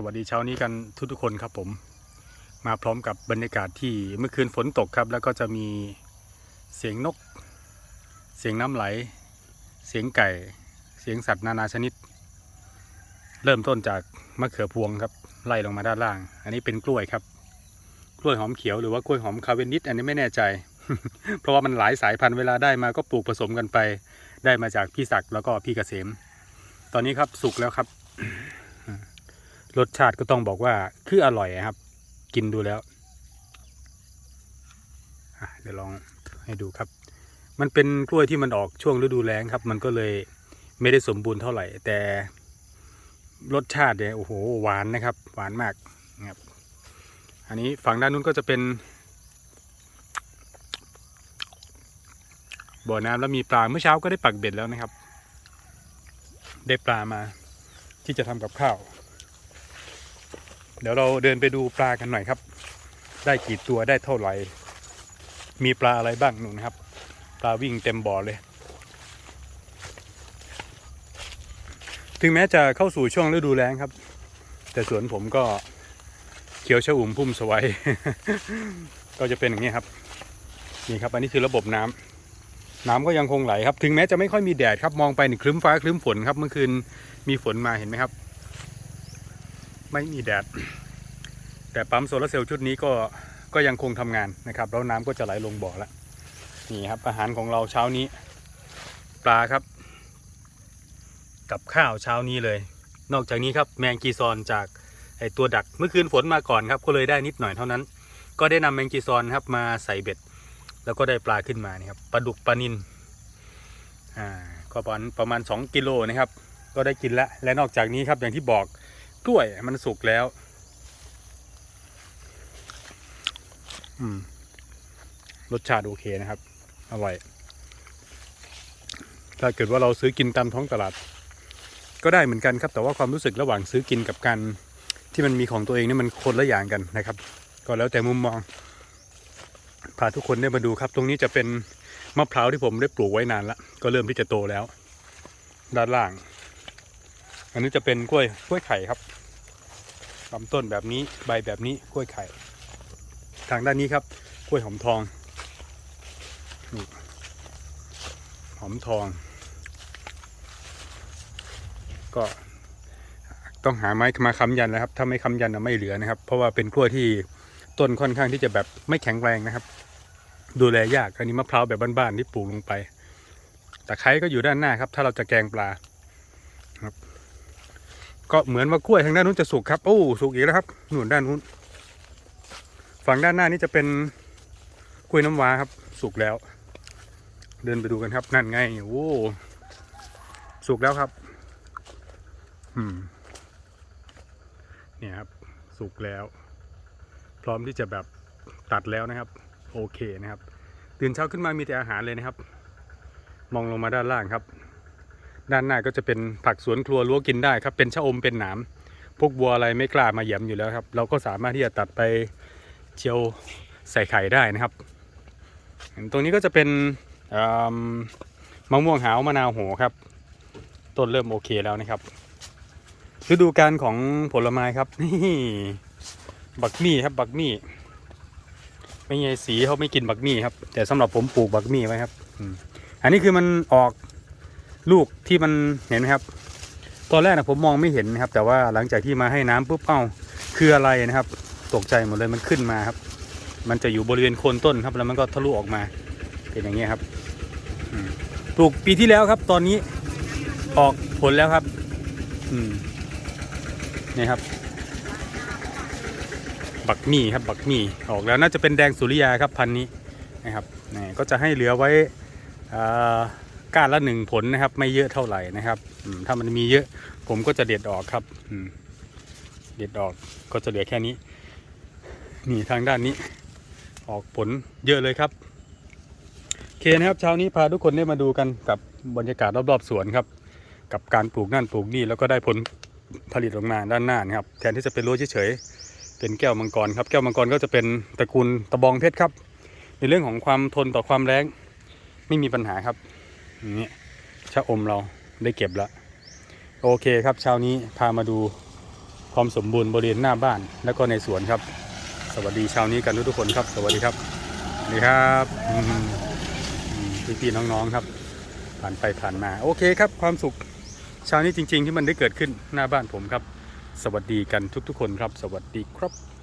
สวัสดีเช้านี้กันทุกทุกคนครับผม มาพร้อมกับบรรยากาศที่เมื่อคืนฝนตกครับ แล้วก็จะมีเสียงนก เสียงน้ำไหล เสียงไก่ เสียงสัตว์นานาชนิด เริ่มต้นจากมะเขือพวงครับ ไล่ลงมาด้านล่าง อันนี้เป็นกล้วยครับ กล้วยหอมเขียวหรือว่ากล้วยหอมคาเวนดิสอันนี้ไม่แน่ใจ เพราะว่ามันหลายสายพันธุ์เวลาได้มาก็ปลูกผสมกันไป ได้มาจากพี่ศักดิ์แล้วก็พี่เกษม ตอนนี้ครับสุกแล้วครับ รสชาติก็ต้องบอกว่าคืออร่อยครับ กินดูแล้วเดี๋ยวลองให้ดูครับ มันเป็นกล้วยที่มันออกช่วงฤดูแล้งครับ มันก็เลยไม่ได้สมบูรณ์เท่าไหร่ แต่รสชาติเนี่ยโอ้โหหวานนะครับ หวานมากนะครับอันนี้ฝั่งด้านนู้นก็จะเป็นบ่อน้ำแล้วมีปลาเมื่อเช้าก็ได้ปักเบ็ดแล้วนะครับ ได้ปลามาที่จะทำกับข้าว เดี๋ยวเราเดินไปดูปลากันหน่อยครับ ได้กี่ตัวได้เท่าไหร่ มีปลาอะไรบ้างนู่นนะครับ ปลาวิ่งเต็มบ่อเลย ถึงแม้จะเข้าสู่ช่วงฤดูแล้งครับ แต่สวนผมก็เขียวชอุ่มพุ่มสวย ก็จะเป็นอย่างนี้ครับ นี่ครับ อันนี้คือระบบน้ำน้ำก็ยังคงไหลครับ ถึงแม้จะไม่ค่อยมีแดดครับ มองไปนี่ครึ้มฟ้าครึ้มฝนครับ เมื่อคืนมีฝนมาเห็นไหมครับ ไม่มีแดด แต่ปั๊มโซลาร์เซลล์ชุดนี้ก็ก็ยังคงทำงานนะครับ แล้วน้ำก็จะไหลลงบ่อแล้วนี่ครับอาหารของเราเช้านี้ ปลาครับ กับข้าวเช้านี้เลย นอกจากนี้ครับแมงกีซอนจากไอตัวดักเมื่อคืนฝนมาก่อนครับ ก็เลยได้นิดหน่อยเท่านั้น ก็ได้นำแมงกีซอนครับมาใส่เบ็ด แล้วก็ได้ปลาขึ้นมานี่ครับปลาดุกปลานินอ่าก็ประมาณประมาณ 2 กิโลนะครับ ก็ได้กินแล้วและนอกจากนี้ครับอย่างที่บอก กล้วยมันสุกแล้ว อืม รสชาติโอเคนะครับ อร่อย ถ้าเกิดว่าเราซื้อกินตามท้องตลาด ก็ได้เหมือนกันครับ แต่ว่าความรู้สึกระหว่างซื้อกินกับการที่มันมีของตัวเองนี่มันคนละอย่างกันนะครับ ก็แล้วแต่มุมมอง พาทุกคนได้มาดูครับ ตรงนี้จะเป็นมะพร้าวที่ผมได้ปลูกไว้นานละก็เริ่มที่จะโตแล้ว ด้านล่าง อันนี้จะเป็นกล้วยกล้วยไข่ครับลำต้นแบบนี้ใบแบบนี้กล้วยไข่ ทางด้านนี้ครับกล้วยหอมทองนี่หอมทอง ก็ต้องหาไม้มาค้ำยันแล้วครับ ถ้าไม่ค้ำยันไม่เหลือนะครับ เพราะว่าเป็นกล้วยที่ต้นค่อนข้างที่จะแบบไม่แข็งแรงนะครับ ดูแลยากอันนี้มะพร้าวแบบบ้านๆที่ปลูกลงไปตะไคร้ก็อยู่ด้านหน้าครับ ถ้าเราจะแกงปลาครับ ก็เหมือนว่ากล้วยทางด้านนู้นจะสุกครับโอ้สุกอีกแล้วครับหนุนด้านนู้น ฝั่งด้านหน้านี่จะเป็นกล้วยน้ำว้าครับ สุกแล้ว เดินไปดูกันครับ นั่นไงโอ้สุกแล้วครับ อืมเนี่ยครับสุกแล้ว พร้อมที่จะแบบตัดแล้วนะครับ โอเคนะครับ ตื่นเช้าขึ้นมามีแต่อาหารเลยนะครับ มองลงมาด้านล่างครับ ด้านหน้าก็จะเป็นผักสวนครัวรั้วกินได้ครับ เป็นชะอมเป็นหนามพวกบัวอะไรไม่กล้ามาเหยียมอยู่แล้วครับ เราก็สามารถที่จะตัดไปเจียวใส่ไข่ได้นะครับ ตรงนี้ก็จะเป็นมะม่วงหาวมะนาวโหครับ ต้นเริ่มโอเคแล้วนะครับฤดูการของผลไม้ครับนี่บักมี่ครับบักมี่ไม่ใช่สีเขาไม่กินบักมี่ครับ แต่สำหรับผมปลูกบักมี่ไว้ครับอันนี้คือมันออก ลูกที่มันเห็นไหมครับ ตอนแรกนะผมมองไม่เห็นนะครับ แต่ว่าหลังจากที่มาให้น้ำปุ๊บเอ้าคืออะไรนะครับ ตกใจหมดเลยมันขึ้นมาครับ มันจะอยู่บริเวณโคนต้นครับ แล้วมันก็ทะลุออกมาเป็นอย่างนี้ยครับปลูกปีที่แล้วครับ ตอนนี้ออกผลแล้วครับ อืมนี่ครับ บักมี่ครับ บักมี่ออกแล้วน่าจะเป็นแดงสุริยาครับพันนี้นะครับนี่ก็จะให้เหลือไว้อ่า ก้านละหนึ่งผลนะครับ ไม่เยอะเท่าไหร่นะครับถ้ามันมีเยอะผมก็จะเด็ดออกครับเด็ดออกก็จะเหลือแค่นี้ นี่ทางด้านนี้ ออกผลเยอะเลยครับโอเคนะครับเช้านี้พาทุกคนได้มาดูกันกับบรรยากาศรอบๆสวนครับ กับการปลูกนั่นปลูกนี่แล้วก็ได้ผลผลิตออกมาด้านหน้านะครับ แทนที่จะเป็นรั้วเฉยๆเป็นแก้วมังกรครับ แก้วมังกรก็จะเป็นตระกูลตะบองเพชรครับ ในเรื่องของความทนต่อความแรงไม่มีปัญหาครับ นี้ชะอมเราได้เก็บแล้วโอเคครับเช้านี้พามาดูความสมบูรณ์บริเวณหน้าบ้านแล้วก็ในสวนครับ สวัสดีเช้านี้กันทุกๆคนครับ สวัสดีครับสวัสดีครับอืมอืมพี่น้องๆครับ ผ่านไปผ่านมาโอเคครับความสุขเช้านี้จริง ๆ ที่มันได้เกิดขึ้นหน้าบ้านผมครับ สวัสดีกันทุกๆคนครับ สวัสดีครับ